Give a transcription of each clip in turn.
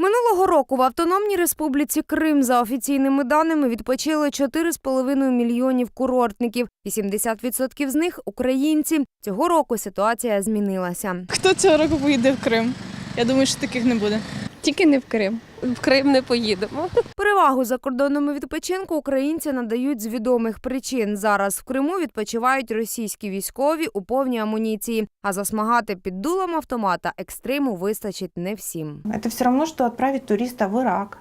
Минулого року в Автономній Республіці Крим за офіційними даними відпочили 4,5 мільйонів курортників. 80% з них українці. Цього року ситуація змінилася. Хто цього року поїде в Крим? Я думаю, що таких не буде. Тільки не в Крим. В Крим не поїдемо. Перевагу закордонному відпочинку українці надають з відомих причин. Зараз в Криму відпочивають російські військові у повній амуніції, а засмагати під дулом автомата екстриму вистачить не всім. Це все равно, що відправити туриста в Ирак,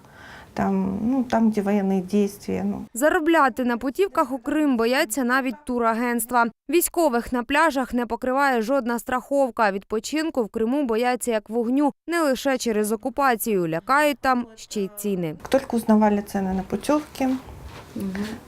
там, ну, там где военные действия. Ну. Заробляти на путівках у Крим бояться навіть турагентства. Військових на пляжах не покриває жодна страховка. Відпочинку в Криму бояться як вогню не лише через окупацію, лякають там ще й ціни. Как только узнавали цены на путевки,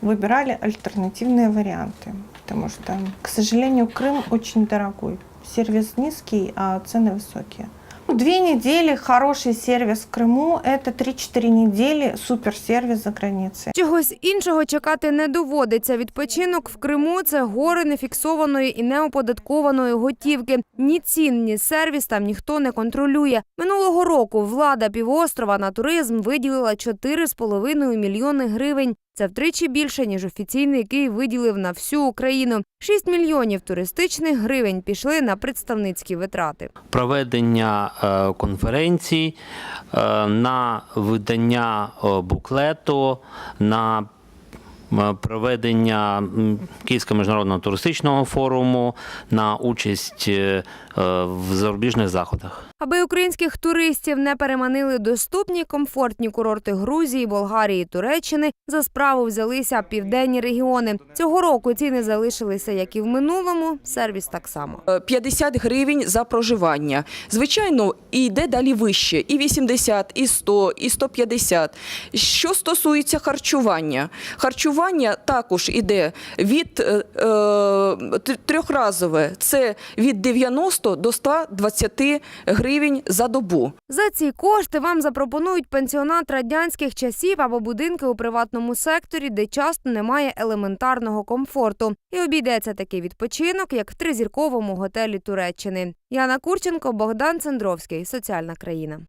выбирали альтернативные варианты. Потому что, к сожалению, Крым очень дорогой. Сервис низкий, а цены высокие. Две недели хороший сервис в Крыму – это 3-4 недели суперсервис за границей. Чогось іншого чекати не доводиться. Відпочинок в Криму це гори нефіксованої і неоподаткованої готівки. Ні цін, ні сервіс там ніхто не контролює. Минулого року влада півострова на туризм виділила 4,5 мільйони гривень. Це втричі більше, ніж офіційний Київ виділив на всю Україну. 6 мільйонів туристичних гривень пішли на представницькі витрати. проведення е, конференцій, е, на видання е, буклету, на проведення Київського міжнародного туристичного форуму, на участь е, е, в зарубіжних заходах. Аби українських туристів не переманили доступні комфортні курорти Грузії, Болгарії, Туреччини, за справу взялися південні регіони. Цього року ціни залишилися як і в минулому. Сервіс так само. Е, 50 гривень за проживання. Звичайно, і йде далі вище, і 80, і 100, і 150. Що стосується харчування, харчування також іде від е, е, трьохразове, це від 90 до 120 гривень за добу. За ці кошти вам запропонують пенсіонат радянських часів або будинки у приватному секторі, де часто немає елементарного комфорту. І обійдеться такий відпочинок, як в тризірковому готелі Туреччини. Яна Курченко, Богдан Цендровський. Соціальна країна.